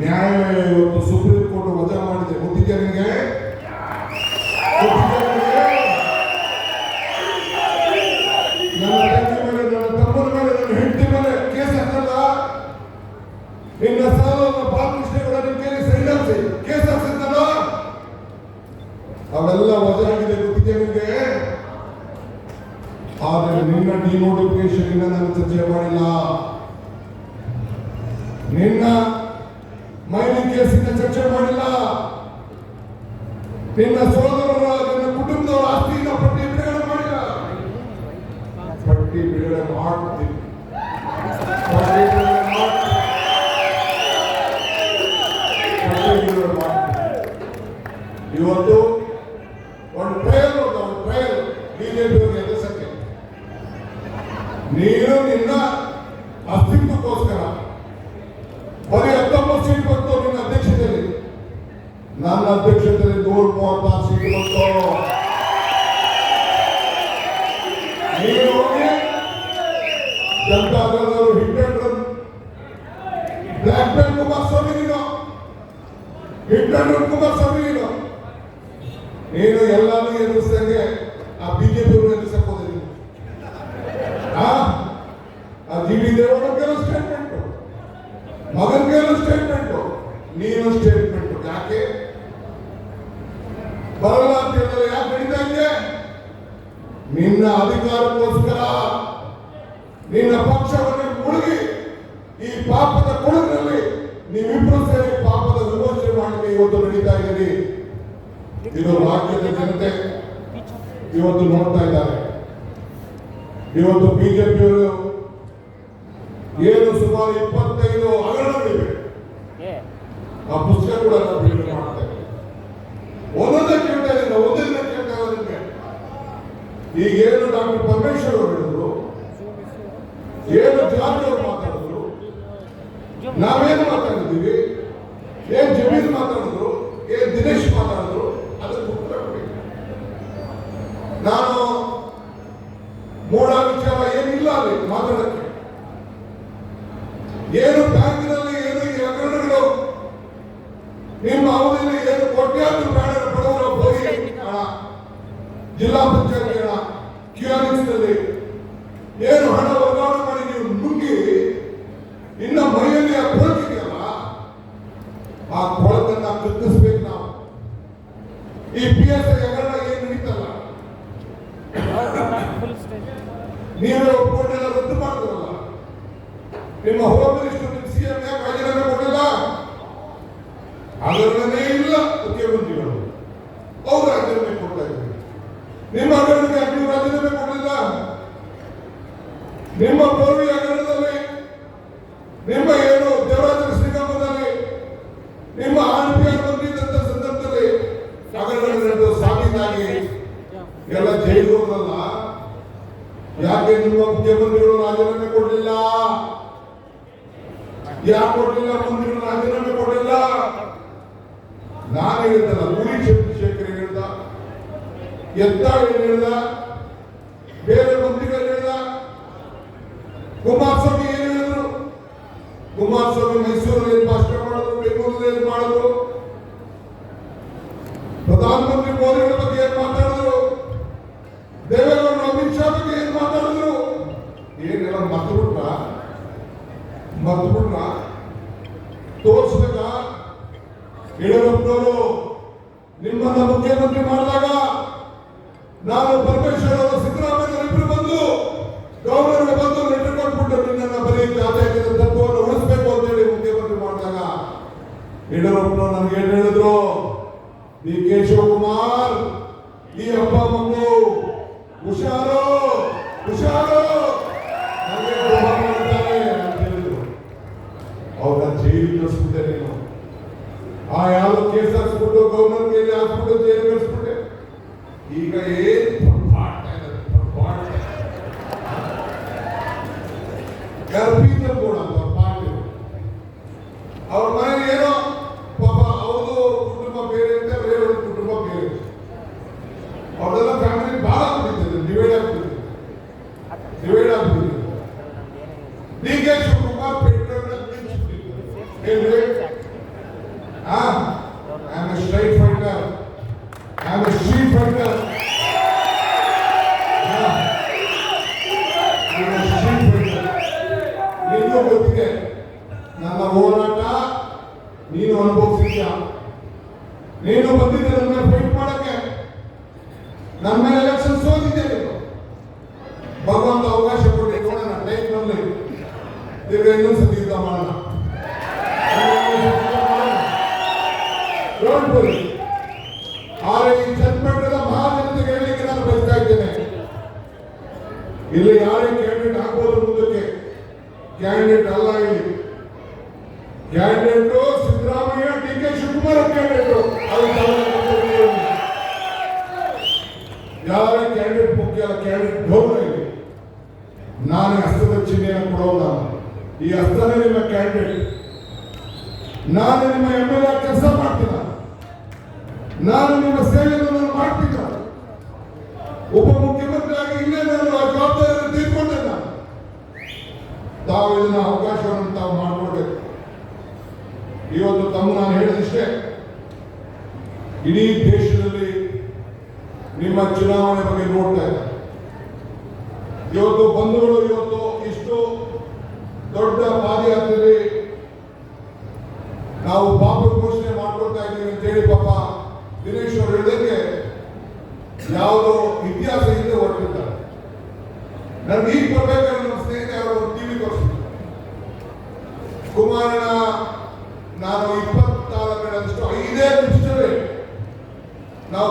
ನ್ಯಾಯಾಲಯ ಇವತ್ತು supreme court ವಜಾ ಮಾಡಿದೆ. ಗೊತ್ತಿದ್ಯಾ ನಿಮಗೆ ಮೇಲೆ ತಮ್ಮನ ಮೇಲೆ ಮೇಲೆ ಹಾಕಲ್ಲ? ನಿನ್ನ ಸಾಲವನ್ನು ಬಾಲಕೃಷ್ಣೇಗೌಡ ನಿಮ್ಮ ಹಾಕ್ಸಿದ್ದಲ್ಲ ಅವೆಲ್ಲ ವಜಾ ಆಗಿದೆ, ಗೊತ್ತಿದ್ಯಾ ನಿಮಗೆ ಆದರೆ ನಿನ್ನ ಡಿನೋಟಿಫಿಕೇಶನ್ ನಾನು ಚರ್ಚೆ ಮಾಡಿಲ್ಲ. ನಿನ್ನ ಮೈನಿಂಗ್ ಕೇಸಿನ ಚರ್ಚೆ ಮಾಡಿಲ್ಲ. ನಿನ್ನ ಸೋದರರ ನಿನ್ನ ಕುಟುಂಬದವರ ಆಸ್ತಿಯಿಂದ ಪಟ್ಟಿ ಬಿಡುಗಡೆ ಮಾಡಿಲ್ಲ. ಪಟ್ಟಿ ಬಿಡುಗಡೆ ಮಾಡ್ತೀನಿ. ಇವತ್ತು ಒಂದು ಟ್ರಯಲ್ ಒಂದು ಟ್ರಯಲ್ ಬಿಜೆಪಿ ಎದುರಿಸಕ್ಕೆ? ನೀನು ನಿನ್ನ ನೂರ ಮೂವತ್ತಾರು ಸೀಟ್ ಬಂತು ನೀನು ಹೋಗಿ ಜನತಾದಳದವರು hit and run black belt Kumaraswamy ನೀನು ಹಿಟ್ ಅಂಡ್ ರನ್ ಕುಮಾರಸ್ವಾಮಿ ನೀನು ನೀನು ಎಲ್ಲಾನು ಎದುರಿಸ್ದಂಗೆ ಆ ಬಿಜೆಪಿ ಅವರು ಎದುರಿಸಕ್ ಹೋದ್ರೆ ನೀನು. ಆ ಆ ಜಿ ಡಿ ದೇವೇಗೌಡ ಕೆಲವು ಸ್ಟೇಟ್ಮೆಂಟ್ ಮಗನ್ ಕೆಲವು ಸ್ಟೇಟ್ಮೆಂಟ್ ನೀನು ಸ್ಟೇಟ್ಮೆಂಟ್ ನಿನ್ನ ಅಧಿಕಾರಕ್ಕೋಸ್ಕರ ನಿನ್ನ ಪಕ್ಷವನ್ನು ಮುಳುಗಿ ಈ ಪಾಪದ ಕೊಳಗಿನಲ್ಲಿ ನೀವಿಬ್ಬರು ಸೇರಿ ಪಾಪದ ವಿಮೋಚನೆ ಮಾಡಲಿಕ್ಕೆ ಇವತ್ತು ನಡೀತಾ ಇದ್ದೀರಿ. ಇದು ರಾಜ್ಯದ ಜನತೆ ಇವತ್ತು ನೋಡ್ತಾ ಇದ್ದಾರೆ. ಇವತ್ತು ಬಿಜೆಪಿಯವರು ಏನು ಸುಮಾರು ಇಪ್ಪತ್ತೈದು ಹಗರಣಗಳಿವೆ. ಆ ಪುಸ್ತಕ ಕೂಡ ನಾವು ಬಿಡುಗಡೆ ಮಾಡ್ತಾ ಇದ್ದೀವಿ ಒಂದೊಂದೇ ಕೇಳ್ತಾ ಇದ್ದೀನಿ ನಾವು ಒಂದೊಂದೇ ಕೇಳ್ತಾ ಇರೋದಕ್ಕೆ ಈಗೇನು ಡಾಕ್ಟರ್ ಪರಮೇಶ್ವರ್ ಅವರು ಹೇಳಿದ್ರು ಅವರು ಮಾತಾಡಿದ್ರು? ನಾವೇನು ಮಾತಾಡಿದ್ದೀವಿ? ಏನ್ ಜಮೀರ್ ಮಾತಾಡಿದ್ರು? ಏನ್ ದಿನೇಶ್ ಮಾತಾಡಿದ್ರು? ಅದಕ್ಕೆ ಉತ್ತರ ಕೊಡಿ ನಾನು ಮೂಢ ವಿಚಾರ ಏನಿಲ್ಲ ಅಲ್ಲಿ ಮಾತಾಡಕ್ಕೆ. ಏನು ಬ್ಯಾಂಕ್ನಲ್ಲಿ ಏನು ಹಗರಣಗಳು? ನಿಮ್ಮ ಅವಧಿಯಲ್ಲಿ ಏನು ಕೋಟ್ಯಾಂತರ ಪ್ರಾಣ ಬಡವರ ಹೋಗಿ? ಜಿಲ್ಲಾ ಪಂಚಾಯತ್ ಹಣ ಕ್ಯೂಆರ್ಎಸ್ನಲ್ಲಿ ಏನು ಹಣ ವರ್ಗಾವಣೆ ಮಾಡಿ ನೀವು ನುಗ್ಗಿ ಇನ್ನ ಮೈಯಲ್ಲಿ ಆ ಕೊಳಕಿದೆಯಲ್ಲ ಆ ಕೊಳಕನ್ನ ಕತ್ತಿಸ್ಬೇಕು ನಾವು ಈ ಪಿ ಎಸ್ ಎಲ್ಲ ಏನು ನಡೀತಲ್ಲ? ನೀವೇ ಒಪ್ಕೊಂಡೆಲ್ಲ ರದ್ದು ಮಾಡಿದ್ರಲ್ಲ ನಿಮ್ಮ ಹೋಮ್ ಮಿನಿಸ್ಟರ್ ನಿಮ್ಮ ಸಿಎಂ ಯಾಕೆ ರಾಜೀನಾಮೆ ಕೊಟ್ಟಿಲ್ಲ? ಅದರಲ್ಲೇ ಇಲ್ಲ ಮುಖ್ಯಮಂತ್ರಿಗಳು. ಅವ್ರು ರಾಜೀನಾಮೆ ಕೊಡ್ತಾ ಇದ್ದಾರೆ. ನಿಮ್ಮ ಹಗರಣಕ್ಕೆ ಯಾಕೆ ನೀವು ರಾಜೀನಾಮೆ ಕೊಡಲಿಲ್ಲ? ನಿಮ್ಮ ಹಗರಣದಲ್ಲಿ ನಿಮ್ಮ ಹಗರಣಗಳು ಎಲ್ಲ ಜೈಲು ಹೋದಲ್ಲ? ಯಾಕೆ ನಿಮ್ಮ ಮುಖ್ಯಮಂತ್ರಿಗಳು ರಾಜೀನಾಮೆ ಕೊಡಲಿಲ್ಲ? ಯಾಕೆ ಕೊಡಲಿಲ್ಲ ಮಂತ್ರಿಗಳು ರಾಜೀನಾಮೆ ಕೊಡಲಿಲ್ಲ? ನಾನು ಹೇಳ್ತಲ್ಲ ಗುರಿ ಚಂದ್ರಶೇಖರ್ ಹೇಳ್ದ? ಎತ್ತ ಹೇಳ್ದ? ಬೇರೆ ಮಂತ್ರಿಗಳು ಹೇಳ್ದ? ಕುಮಾರಸ್ವಾಮಿ ಏನು ಹೇಳಿದ್ರು? ಕುಮಾರಸ್ವಾಮಿ ಮೈಸೂರಲ್ಲಿ ಏನ್ ಭಾಷಣ ಮಾಡಿದ್ರು ಬೆಂಗಳೂರಲ್ಲಿ ಏನ್ ಮಾಡಿದ್ರು ಪ್ರಧಾನಮಂತ್ರಿ ಮೋದಿಗಳ ಬಗ್ಗೆ ಏನ್ ಮಾತಾಡಿದ್ರು ದೇವೇಗೌಡರು ಅಮಿತ್ ಶಾ ಬಗ್ಗೆ ಏನ್ ಮಾತಾಡಿದ್ರು ಏನೆಲ್ಲ ಮರ್ತು ಬಿಟ್ರ ಮರ್ತು ಬಿಟ್ರ ತೋರಿಸ್ಬೇಕ ಯಡಿಯೂರಪ್ಪನವರು ಮುಖ್ಯಮಂತ್ರಿ ಮಾಡಿದಾಗ ನಾನು ಪರಮೇಶ್ವರ್ ಅವರು ಸಿದ್ದರಾಮಯ್ಯ ಇಬ್ಬರು ಬಂದು ಗೌರವರಿಗೆ ಬಂದು ಲೆಟರ್ ಕೊಟ್ಬಿಟ್ಟು ನಿನ್ನ ಬರೀ ಜಾತಿಯಾಗಿದ್ದ ತತ್ವವನ್ನು ಉಳಿಸ್ಬೇಕು ಅಂತೇಳಿ ಮುಖ್ಯಮಂತ್ರಿ ಮಾಡಿದಾಗ ಯಡಿಯೂರಪ್ಪನವರು ನನಗೆ ಏನು ಹೇಳಿದ್ರು? ಡಿ ಕೆ ಶಿವಕುಮಾರ್, ಈ ಅಪ್ಪ ಮಗು ಹುಷಾರು ಹುಷಾರು ಅವ್ರನ್ನ ಜೈಲಿಗೆ ಕಳಿಸ್ಬಿಟ್ಟೆ ನೀನು. ಆ ಯಾವ ಕೇಸ್ ಹಾಕ್ಸ್ಬಿಟ್ಟು ಗೌರ್ಮೆಂಟ್ ಮೇಲೆ ಹಾಕ್ಬಿಟ್ಟು ಜೈಲು ಕಳಿಸ್ಬಿಟ್ಟೆ. ಈಗ ಏನು ಅವ್ರ ಮನೇಲಿ ಏನೋ ಪಾಪ ಅವ್ರದ್ದು ಕುಟುಂಬ ಬೇರೆ ಅಂತ ಬೇರೆ ಕುಟುಂಬ ಬೇರೆ. ಅವ್ರದೆಲ್ಲ ಫ್ಯಾಮಿಲಿ ಬಹಳ ಆಗ್ಬಿಟ್ಟಿದೆ ಡಿವೈಡ್ ಆಗ್ಬಿಟ್ಟಿದೆ. ಡಿವೈಡ್ ಆಗ್ಬಿಟ್ಟಿದೆ. ಡಿ ಕೆ ಶಿವಕುಮಾರ್ ಪೆಟ್ರೋಲ್ ಇನ್ನೊಂದ್ಸತಿ ಯುದ್ಧ ಮಾಡೋಣ. ಚನ್ನಪಟ್ಟಣದ ನಾನು ಬಯಸ್ತಾ ಇದ್ದೇನೆ. ಇಲ್ಲಿ ಯಾರೇ ಕ್ಯಾಂಡಿಡೇಟ್ ಆಗ್ಬೋದು ಮುಂದಕ್ಕೆ? ಕ್ಯಾಂಡಿಡೇಟ್ ಅಲ್ಲ ಇಲ್ಲಿ. Candidate Siddaramaiah D K Shivakumar candidate ಯಾರೇ ಕ್ಯಾಂಡಿಡೇಟ್ ಮುಖ್ಯ ಕ್ಯಾಂಡಿಡೇಟ್ ಗೌರವ ಇಲ್ಲಿ ನಾನು ಹಸ್ತದ ಚಿಹ್ನೆಯನ್ನು ಕೊಡೋಲ್ಲ. ಈ ಹಸ್ತನೇ ನಿಮ್ಮ ಕ್ಯಾಂಡಿಡೇಟ್ ನಾನು ನಿಮ್ಮ ಎಂ ಎಲ್ ಎ ಕೆಲಸ ಮಾಡ್ತಿಲ್ಲ ನಾನು ನಿಮ್ಮ ಸೇವೆಯನ್ನು ನಾನು ಮಾಡ್ತೀನ ಮುಖ್ಯಮಂತ್ರಿ ಆಗಿ ಇಲ್ಲೇ ನಾನು ಆ ಜವಾಬ್ದಾರಿಯನ್ನು ತೀರ್ಕೊಂಡೆ ತಾವು ಇದನ್ನ ಅವಕಾಶವನ್ನು ತಾವು ಮಾಡಿಕೊಡ್ಬೇಕು ಇವತ್ತು ತಮ್ಮ ನಾನು ಹೇಳಿದಷ್ಟೇ, ಇಡೀ ದೇಶದಲ್ಲಿ ನಿಮ್ಮ ಚುನಾವಣೆ ಬಗ್ಗೆ ನೋಡ್ತಾ ಇದ್ದಾರೆ. ಇವತ್ತು ಬಂಧುಗಳು ದೊಡ್ಡ ಪಾದಯಾತ್ರೆಯಲ್ಲಿ ನಾವು ಪಾಪ ಘೋಷಣೆ ಮಾಡ್ಕೊಳ್ತಾ ಇದ್ದೀವಿ ಅಂತೇಳಿ ಪಾಪ ದಿನೇಶ್ ಅವರು ಹೇಳಿದಂಗೆ ಯಾವುದೋ ಇತಿಹಾಸ ಹಿಂದೆ ಹೊರಟಿದ್ದಾರೆ ನನ್ಗೆ ಈಗ ಬರ್ಬೇಕಾದ್ರೆ ನಮ್ಮ ಸ್ನೇಹಿತ ಯಾರೋ ಟಿವಿ ತೋರಿಸಿದ್ರು ಕುಮಾರನ ನಾನು ಇಪ್ಪತ್ನಾಲ್ಕರಷ್ಟು ಐದೇ ನಿಮಿಷವೇ ನಾವು